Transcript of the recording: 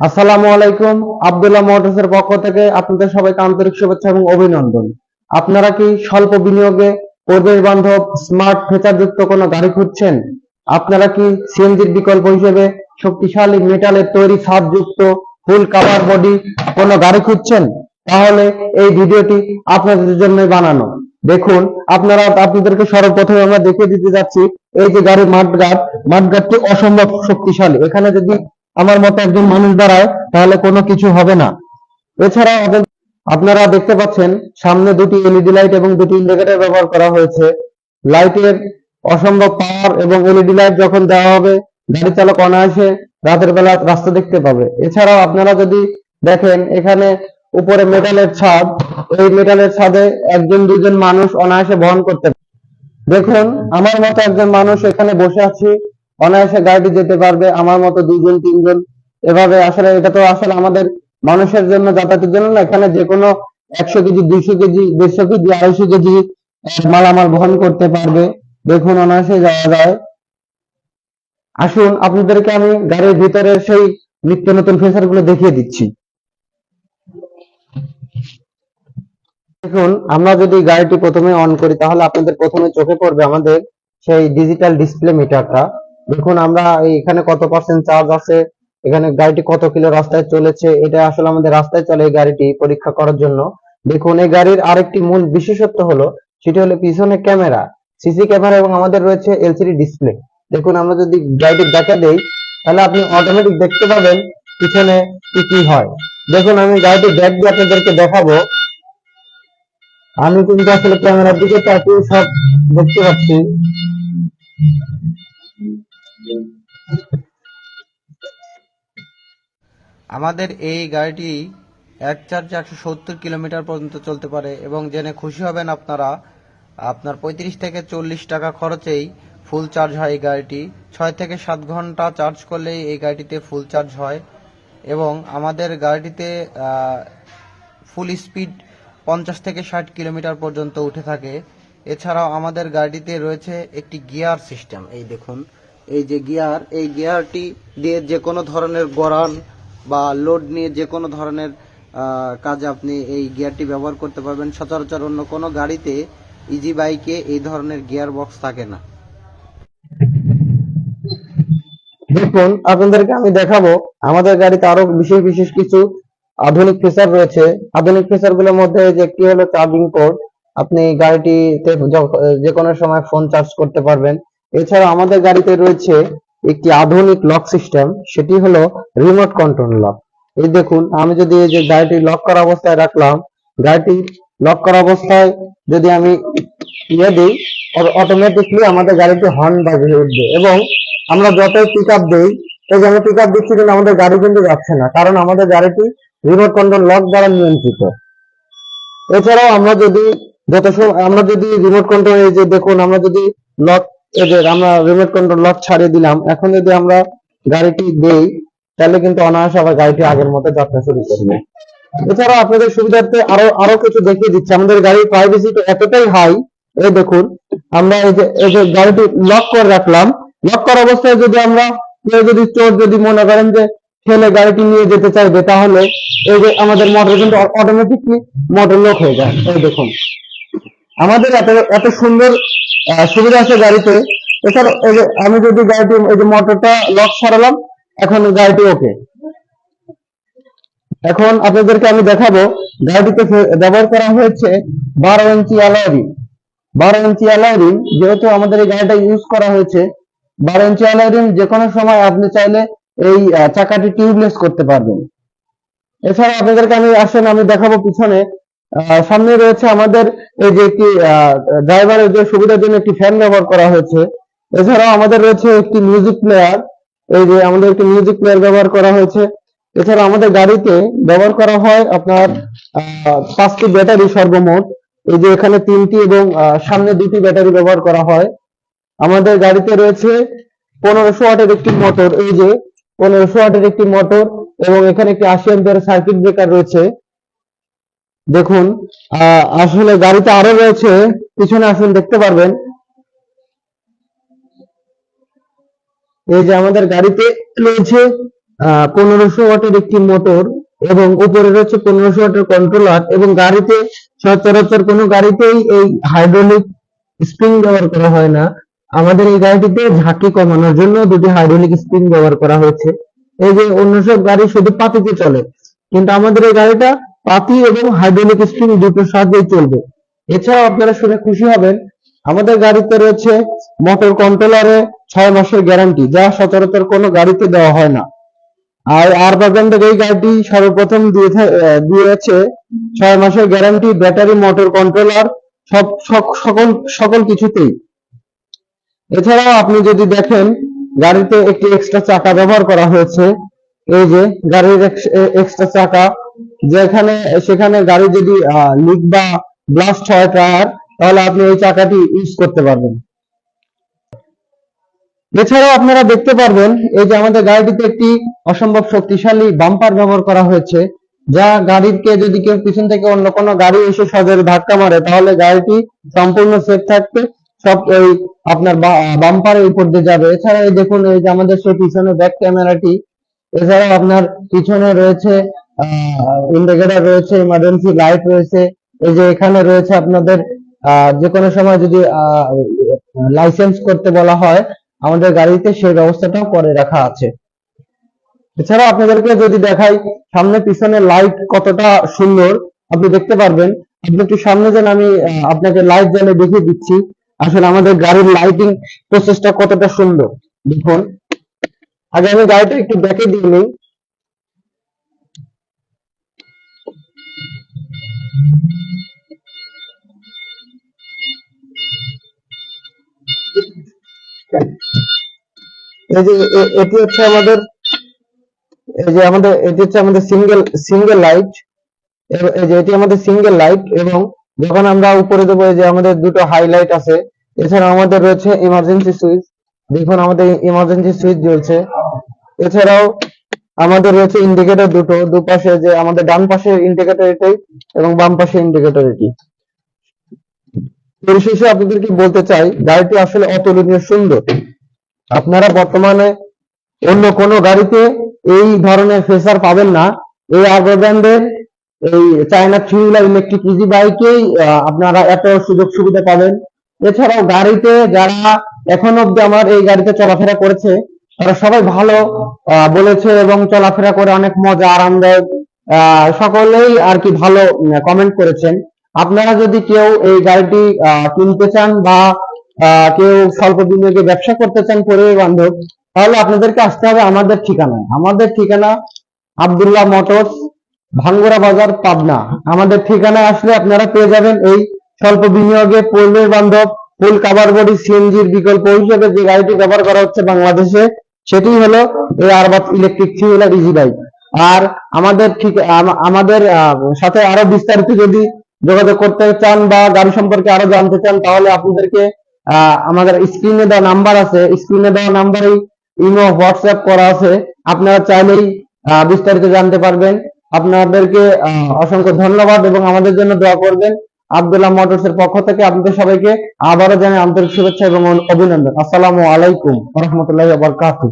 আসসালামু আলাইকুম, আব্দুল্লাহ মোটরসের পক্ষ থেকে আপনাদের সবাইকে আন্তরিক শুভেচ্ছা এবং অভিনন্দন। আপনারা কি স্বল্প বিনিয়োগে পরিবেশ বান্ধব স্মার্ট ফিচারযুক্ত কোনো গাড়ি খুঁজছেন? আপনারা কি সিএনজির বিকল্প হিসেবে শক্তিশালী মেটালের তৈরি ছাদযুক্ত ফুল কাভার বডি কোনো গাড়ি খুঁজছেন? তাহলে এই ভিডিওটি আপনাদের জন্য বানানো। দেখুন, আপনারা আপনাদেরকে সর্বপ্রথমে আমরা দেখিয়ে দিতে যাচ্ছি, এই যে গাড়ির মাঠগাট মাঠগাটটি অসম্ভব শক্তিশালী। এখানে যদি আমার মতো একজন মানুষ দাঁড়ায়, তাহলে কোনো কিছু হবে না। এছাড়া আপনারা দেখতে পাচ্ছেন, সামনে দুটি এলইডি লাইট এবং দুটি ইন্ডিকেটর ব্যবহার করা হয়েছে। লাইটের অসম্ভব পাওয়ার এবং এলইডি লাইট যখন দেওয়া হবে, গাড়ি চালক অনায়াসে রাতের বেলা রাস্তা দেখতে পাবে। এছাড়াও আপনারা যদি দেখেন, এখানে উপরে মেটালের ছাদ, এই মেটালের ছাদে একজন, দুজন মানুষ অনায়াসে বহন করতে। দেখুন, আমার মতো একজন মানুষ এখানে বসে আছি। অনায়াসে গাড়িটি যেতে পারবে, আমার মতো দুজন তিনজন। এভাবে আসলে এটা তো আসলে আমাদের মানুষের জন্য, যাতায়াতের জন্য না, এখানে যে কোনো একশো কেজি, দুইশো কেজি, দেড়শো কেজি, আড়াইশো কেজি মালামাল বহন করতে পারবে। দেখুন অনায়াসে যাওয়া যায়। আসুন, আপনাদেরকে আমি গাড়ির ভিতরের সেই নিত্য নতুন ফিচারগুলো দেখিয়ে দিচ্ছি। দেখুন, আমরা যদি গাড়িটি প্রথমে অন করি, তাহলে আপনাদের প্রথমে চোখে পড়বে আমাদের সেই ডিজিটাল ডিসপ্লে মিটারটা দেখুন, আমরা এখানে কত পার্সেন্ট চার্জ আছে, এখানে গাড়িটি কত কিলো রাস্তায় চলেছে, এটা আসলে আমাদের রাস্তায় চলে এই গাড়িটি পরীক্ষা করার জন্য। দেখুন, এই গাড়ির আরেকটি মূল বিশেষত্ব হলো, সেটি হলো পিছনে ক্যামেরা, সিসি ক্যামেরা এবং আমাদের রয়েছে এলসিডি ডিসপ্লে দেখুন, আমরা যদি গাড়িটি দেখা দেই, তাহলে আপনি অটোমেটিক দেখতে পাবেন পিছনে কি কি হয়। দেখুন, আমি গাড়িটি ব্যাক দিয়ে আপনাদেরকে দেখাবো। আমি কিন্তু আসলে ক্যামেরার দিকে তাকিয়ে সব দেখতে পাচ্ছি। আমাদের এই গাড়িটি এক চার্জে একশো সত্তর কিলোমিটার পর্যন্ত চলতে পারে এবং জেনে খুশি হবেন আপনারা, আপনার পঁয়ত্রিশ থেকে চল্লিশ টাকা খরচেই ফুল চার্জ হয় এই গাড়িটি। ছয় থেকে সাত ঘণ্টা চার্জ করলেই এই গাড়িটিতে ফুল চার্জ হয় এবং আমাদের গাড়িটিতে ফুল স্পিড পঞ্চাশ থেকে ষাট কিলোমিটার পর্যন্ত উঠে থাকে। এছাড়াও আমাদের গাড়িটিতে রয়েছে একটি গিয়ার সিস্টেম। এই দেখুন, এই যে গিয়ার, এই গিয়ারটি দিয়ে যে কোনো ধরনের গড়ান বা লোড নিয়ে যে কোনো ধরনের কাজে আপনি এই গিয়ারটি ব্যবহার করতে পারবেন। সচরাচর অন্য কোনো গাড়িতে ইজি বাইকে এই ধরনের গিয়ার বক্স থাকে না। দেখুন, আপনাদেরকে আমি দেখাবো। আমাদের গাড়িতে আরও বিশেষ বিশেষ কিছু আধুনিক ফিচার রয়েছে। আধুনিক ফিচারগুলোর মধ্যে যে একটি হলো চার্জিং পোর্ট আপনি গাড়িটিতে যে কোনো সময় ফোন চার্জ করতে পারবেন। এছাড়া আমাদের গাড়িতে রয়েছে একটি আধুনিক লক সিস্টেম সেটি হলো রিমোট কন্ট্রোল লক এই দেখুন, আমি যদি এই যে গাড়িটি লক করা অবস্থায় রাখলাম, গাড়িটি লক করা অবস্থায় যদি আমি ইয়ে দিই অটোমেটিকলি আমাদের গাড়িটি হর্ন বাজিয়ে উঠবে এবং আমরা যতই পিক আপ দিই, এই যে আমরা পিক আপ দিচ্ছি কিন্তু আমাদের গাড়ি কিন্তু যাচ্ছে না, কারণ আমাদের গাড়িটি রিমোট কন্ট্রোল লক দ্বারা নিয়ন্ত্রিত। এছাড়াও আমরা যদি যত আমরা যদি রিমোট কন্ট্রোল এই যে দেখুন, আমরা যদি লক যে আমরা রিমোট কন্ট্রোল লক ছাড়িয়ে দিলাম, এখন যদি আমরা গাড়িটি দেই, তাহলে কিন্তু অনায়াসে আবার গাড়িটি আগের মতো যাত্রা শুরু করবে। এছাড়াও আপনাদের সুবিধার্থে আরও আরও কিছু দেখিয়ে দিচ্ছি। আমাদের গাড়ির প্রাইভেসি এতটাই হাই এই দেখুন, আমরা এই যে এই যে গাড়িটি লক করে রাখলাম। লক করা অবস্থায় যদি আমরা কেউ যদি চোর যদি মনে করেন যে ঠেলে গাড়িটি নিয়ে যেতে চাইবে, তাহলে এই যে আমাদের মোটর কিন্তু অটোমেটিকলি মোটর লক হয়ে যায়। এই দেখুন, আমাদের এত এত সুন্দর সুবিধা আছে গাড়িতে। এছাড়া আমি যদি গাড়িটি, এই যে মোটরটা লক ছাড়ালাম এখন গাড়িটি ওকে এখন আপনাদেরকে আমি দেখাবো, গাড়িটিতে ব্যবহার করা হয়েছে বারো ইঞ্চি অ্যালয় রিং বারো ইঞ্চি অ্যালয় রিং যেহেতু আমাদের এই গাড়িটা ইউজ করা হয়েছে, বারো ইঞ্চি অ্যালয় রিং যে কোনো সময় আপনি চাইলে এই চাকাটি টিউবলেস করতে পারবেন। এছাড়া আপনাদেরকে আমি আসেন, আমি দেখাবো পিছনে সামনে রয়েছে আমাদের এই যে একটি ড্রাইভারের যে সুবিধার জন্য একটি ফ্যান ব্যবহার করা হয়েছে। এছাড়াও আমাদের রয়েছে একটি মিউজিক প্লেয়ার এই যে আমাদের একটি মিউজিক প্লেয়ার ব্যবহার করা হয়েছে। এছাড়া আমাদের গাড়িতে ব্যবহার করা হয় আপনার পাঁচটি ব্যাটারি সর্বমোট। এই যে এখানে তিনটি এবং সামনে দুটি ব্যাটারি ব্যবহার করা হয়। আমাদের গাড়িতে রয়েছে পনেরোশো ওয়াটের একটি মোটর এই যে পনেরোশো ওয়াটের একটি মোটর এবং এখানে একটি আশি সার্কিট ব্রেকার রয়েছে। দেখুন আসলে গাড়িতে আরও রয়েছে, পিছনে আসুন, দেখতে পারবেন। এই যে আমাদের গাড়িতে রয়েছে পনেরোশো ওয়াটের একটি মোটর এবং উপরে রয়েছে পনেরোশো ওয়াটের কন্ট্রোলার এবং গাড়িতে সচরাচর কোনো গাড়িতেই এই হাইড্রোলিক স্প্রিং ব্যবহার করা হয় না। আমাদের এই গাড়িটিতে ঝাঁকি কমানোর জন্য দুটি হাইড্রোলিক স্প্রিং ব্যবহার করা হয়েছে। এই যে অন্য সব গাড়ি শুধু পাতিতে চলে, কিন্তু আমাদের এই গাড়িটা পাতি এবং হাইড্রোলিক স্প্রিং দুটোর সাহায্যেই চলবে। এছাড়াও আপনারা শুনে খুশি হবেন, আমাদের গাড়িতে রয়েছে মোটর কন্ট্রোলারে ছয় মাসের গ্যারান্টি যা সচরাচর কোনো গাড়িতে দেওয়া হয় না। আর আর বাগানদের এই গাড়িটি সর্বপ্রথম দিয়েছে ছয় মাসের গ্যারান্টি ব্যাটারি মোটর কন্ট্রোলার সব সকল সকল কিছুতেই। এছাড়াও আপনি যদি দেখেন, গাড়িতে একটি এক্সট্রা চাকা ব্যবহার করা হয়েছে, এই যে গাড়ির এক্সট্রা চাকা যেখানে, সেখানে গাড়ি যদি লিক বা ব্লাস্ট হয় টায়ার, তাহলে আপনি ওই চাকাটি ইউজ করতে পারবেন। এছাড়াও আপনারা দেখতে পারবেন, এই যে আমাদের গাড়িটিতে একটি অসম্ভব শক্তিশালী বাম্পার ব্যবহার করা হয়েছে, যা গাড়িকে যদি কেউ পিছন থেকে অন্য কোনো গাড়ি এসে সজোরে ধাক্কা মারে, তাহলে গাড়িটি সম্পূর্ণ সেফ থাকবে, সব এই আপনার বাম্পারের উপর দিয়ে যাবে। এছাড়া এই দেখুন, এই যে আমাদের সেই পিছনে ব্যাক ক্যামেরাটি এছাড়াও আপনার পিছনে রয়েছে ইন্ডিকেটর রয়েছে ইমার্জেন্সি লাইট রয়েছে। এই যে এখানে রয়েছে আপনাদের যে কোনো সময় যদি লাইসেন্স করতে বলা হয়, আমাদের গাড়িতে সেই ব্যবস্থাটাও করে রাখা আছে। এছাড়া আপনাদেরকে যদি দেখাই, সামনে পিছনে লাইট কতটা সুন্দর, আপনি দেখতে পারবেন। আপনি একটু সামনে যান, আমি আপনাকে লাইট জ্বালে দেখিয়ে দিচ্ছি। আসলে আমাদের গাড়ির লাইটিং প্রসেসটা কতটা সুন্দর। দেখুন, আগে আমি গাড়িটা একটু দেখে দিয়ে এই যে এটি হচ্ছে আমাদের, এই যে আমাদের, এটি হচ্ছে আমাদের সিঙ্গেল সিঙ্গেল লাইট এই যে এটি আমাদের সিঙ্গেল লাইট এবং যখন আমরা উপরে দেবো যে আমাদের দুটো হাইলাইট আছে এছাড়া আমাদের রয়েছে ইমার্জেন্সি সুইচ দেখুন আমাদের ইমার্জেন্সি সুইচ জ্বলছে, এছাড়াও আমাদের রয়েছে ইন্ডিকেটর দুটো, দুপাশে যে আমাদের ডান পাশে ইন্ডিকেটর এটাই এবং বাম পাশে ইন্ডিকেটর এটি। পরিশেষে আপনাদেরকে বলতে চাই, গাড়িটি আসলে অতুলনীয় সুন্দর। আপনারা বর্তমানে অন্য কোনো গাড়িতে এই ধরনের ফেসার পাবেন না। এই আর্গো ব্র্যান্ডের এই China three wheeler electric easy বাইকেই আপনারা এত সুযোগ সুবিধা পাবেন। এছাড়াও গাড়িতে যারা এখন অব্দি আমার এই গাড়িতে চলাফেরা করেছে তারা সবাই ভালো বলেছে এবং চলাফেরা করে অনেক মজা, আরামদায়ক সকলেই আর কি ভালো কমেন্ট করেছেন। আপনারা যদি কেউ এই গাড়িটি কিনতে চান বা কেউ স্বল্প বিনিয়োগে ব্যবসা করতে চান পরিবার বান্ধব, তাহলে আপনাদেরকে আসতে হবে আমাদের ঠিকানায়। আমাদের ঠিকানা আবদুল্লাহ মোটরস, ভাঙ্গুরা বাজার, পাবনা। আমাদের ঠিকানায় আসলে আপনারা পেয়ে যাবেন এই স্বল্প বিনিয়োগে পরিবেশ বান্ধব, ফুল কাবার বডি সিএনজির বিকল্প হিসেবে যে গাড়িটি ব্যবহার করা হচ্ছে বাংলাদেশে। সেটি হলো এই আরবাত electric three wheeler easy bike আর আমাদের ঠিক আমাদের সাথে আরও বিস্তারিত যদি যোগাযোগ করতে চান বা গাড়ি সম্পর্কে আরও জানতে চান, তাহলে আপনাদেরকে আমাদের স্ক্রিনে দেওয়া নাম্বার আছে। স্ক্রিনে দেওয়া নাম্বারেই ইমো, হোয়াটসঅ্যাপ করা আছে। আপনারা চাইলেই বিস্তারিত জানতে পারবেন। আপনাদেরকে অসংখ্য ধন্যবাদ এবং আমাদের জন্য দোয়া করবেন। আব্দুল্লাহ মোটরস এর পক্ষ থেকে আপনাদের সবাইকে আবারও জানাই আন্তরিক শুভেচ্ছা এবং অভিনন্দন। আসসালামু আলাইকুম রহমতুল্লাহ বারকাতুহ।